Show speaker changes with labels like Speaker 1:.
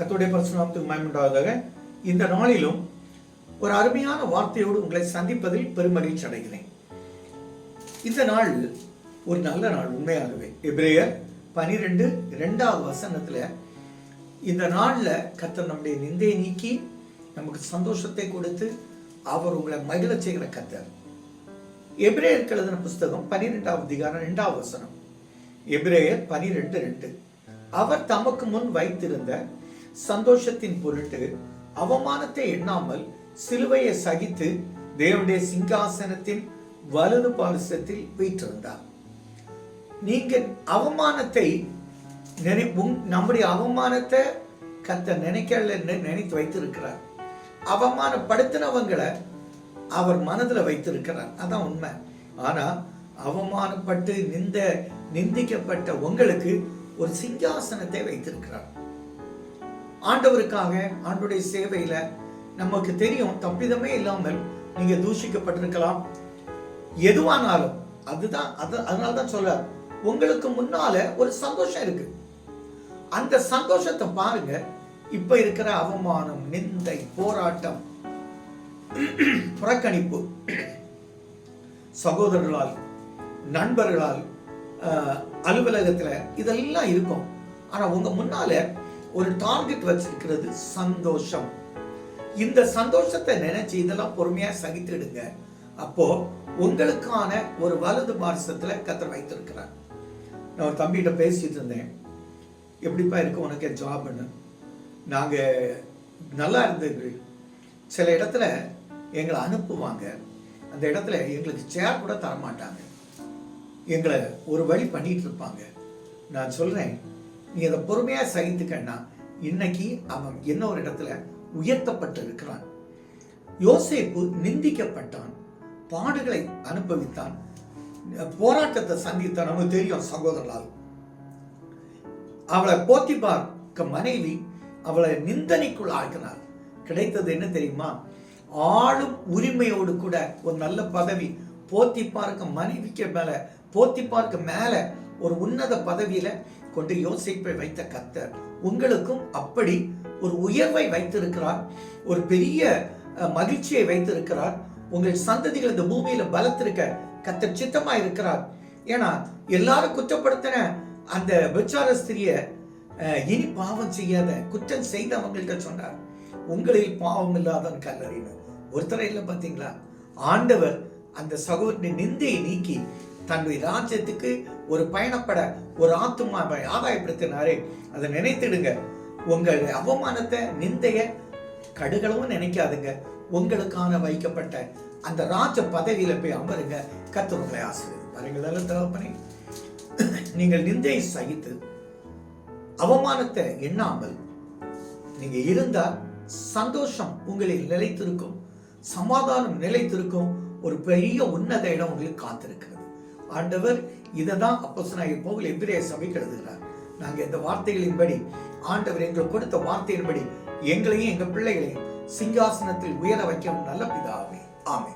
Speaker 1: கத்தோடைய பரிசுநாமத்துக்கு மயமுண்டாவதாக இந்த நாளிலும் ஒரு அருமையான வார்த்தையோடு உங்களை சந்திப்பதில் பெருமகிழ்ச்சி அடைகிறேன். இந்த நாள் ஒரு நல்ல நாள் உண்மையாகவே. எப்ரேயர் பனிரெண்டு இரண்டாவது வசனத்துல இந்த நாள்ல கத்தர் நம்முடைய நிந்தையை நீக்கி நமக்கு சந்தோஷத்தை கொடுத்து அவர் உங்களை மகிழ செய்கிற கத்தர் எபிரேயருக்கு எழுதின புஸ்தகம் பனிரெண்டாவது அதிகாரம் ரெண்டாவது வசனம். எப்ரேயர் பனிரெண்டு ரெண்டு. அவர் தமக்கு முன் வைத்திருந்த சந்தோஷத்தின் பொருட்டு அவமானத்தை எண்ணாமல் சிலுவையை சகித்து தேவனுடைய சிங்காசனத்தின் வலது பாரிசத்தில் வீற்றிருந்தார் நீங்க அவமானத்தை நினை நம்முடைய அவமானத்தை கத்த நினைக்கல நினைத்து வைத்திருக்கிறார். அவமானப்படுத்தினவங்களை அவர் மனதுல வைத்திருக்கிறார். அதான் உண்மை. ஆனா அவமானப்பட்டு நிந்த நிந்திக்கப்பட்ட உங்களுக்கு ஒரு சிங்காசனத்தை வைத்திருக்கிறார். ஆண்டவருக்காக ஆண்டுடைய சேவையில நமக்கு தெரியும் தப்பிதமே இல்லாமல் நீங்க தூஷிக்கப்பட்டிருக்கலாம். எதுவானாலும் அதுதான் அது அதனால தான் சொல்ற உங்களுக்கு முன்னால ஒரு சந்தோஷம் இருக்கு. அந்த சந்தோஷத்தை பாருங்க. இப்ப இருக்கிற அவமானம் நிந்தை போராட்டம் புறக்கணிப்பு சகோதரர்களால் நண்பர்களால் அலுவலகத்துல இதெல்லாம் இருக்கும். ஆனா உங்க முன்னால ஒரு டார்கெட் வச்சிருக்கிறது சந்தோஷம். இந்த சந்தோஷத்தை நினைச்சு இதெல்லாம் பொறுமையா சகித்துடுங்க. அப்போ உங்களுக்கான ஒரு வலது பாரசத்துல கத்தர் வைத்திருக்கிறார். நான் ஒரு தம்பிகிட்ட பேசிட்டு இருந்தேன். எப்படிப்பா இருக்கு உனக்கு ஜாப்னு? நாங்க நல்லா இருந்தது. சில இடத்துல எங்களை அனுப்புவாங்க. அந்த இடத்துல எங்களுக்கு சேர் கூட தர மாட்டாங்க எங்களை ஒரு வழி பண்ணிட்டு இருப்பாங்க. நான் சொல்றேன் நீ அதை பொறுமையா சகித்துக்கன்னா இன்னைக்கு அவன் என்ன ஒரு இடத்துல உயர்த்தப்பட்டு இருக்கிறான் யோசேப்பு நிந்திக்கப்பட்டான் பாடுகளை அனுபவித்தான் போராட்டத்தை சந்தித்தான். நமக்கு தெரியும் சகோதரலால் அவளை போத்தி பார்க்க மனைவி அவளை நிந்தனைக்குள் ஆக்கினார் கிடைத்தது என்ன தெரியுமா? ஆளும் உரிமையோடு கூட ஒரு நல்ல பதவி போத்தி பார்க்க மனைவிக்கு மேல போத்தி பார்க்க மேல ஒரு உன்னத பதவியில கொண்டு யோசிப்பை வைத்த கத்தர் உங்களுக்கும் அப்படி ஒரு உயர்வை வைத்திருக்கிறார் ஒரு பெரிய மகிழ்ச்சியை வைத்திருக்கிறார். உங்கள் சந்ததிகள் இந்த பூமியில பலத்திருக்க கத்தர் சித்தமா இருக்கிறார். ஏன்னா எல்லாரும் குற்றப்படுத்தின அந்த விச்சார ஸ்திரிய இனி பாவம் செய்யாத குற்றம் செய்தவங்கள்ட்ட சொன்னார். உங்களில் பாவம் இல்லாதவன் கல்லறின்னு ஒருத்தரை இல்லை பார்த்தீங்களா ஆண்டவர் அந்த சகோதரனை நிந்தையை நீக்கி தன்னுடைய ராஜ்யத்துக்கு ஒரு பயணப்பட ஒரு ஆத்மாவை ஆதாயப்படுத்தினாரே. அதை நினைத்திடுங்க. உங்கள் அவமானத்தை நிந்தைய கடுகளவும் நினைக்காதுங்க. உங்களுக்கான வைக்கப்பட்ட அந்த ராஜ பதவியில போய் அமருங்க. கர்த்தர் ஆசிரியர் பாருங்கள் தகப்பனே. நீங்கள் நிந்தையை சகித்து அவமானத்தை எண்ணாமல் நீங்க இருந்தால் சந்தோஷம் உங்களில் நிலைத்திருக்கும். சமாதானம் நிலைத்திருக்கும். ஒரு பெரிய உன்னத இடம் உங்களுக்கு காத்திருக்கிறது. ஆண்டவர் இதை தான் அப்போ போகல எதிரே சபைக்கு எழுதுகிறார் நாங்க இந்த வார்த்தைகளின்படி ஆண்டவர் எங்களுக்கு கொடுத்த வார்த்தையின்படி எங்களையும் எங்க பிள்ளைகளையும் சிங்காசனத்தில் உயர வைக்கும் நல்ல பிதாவே. ஆமே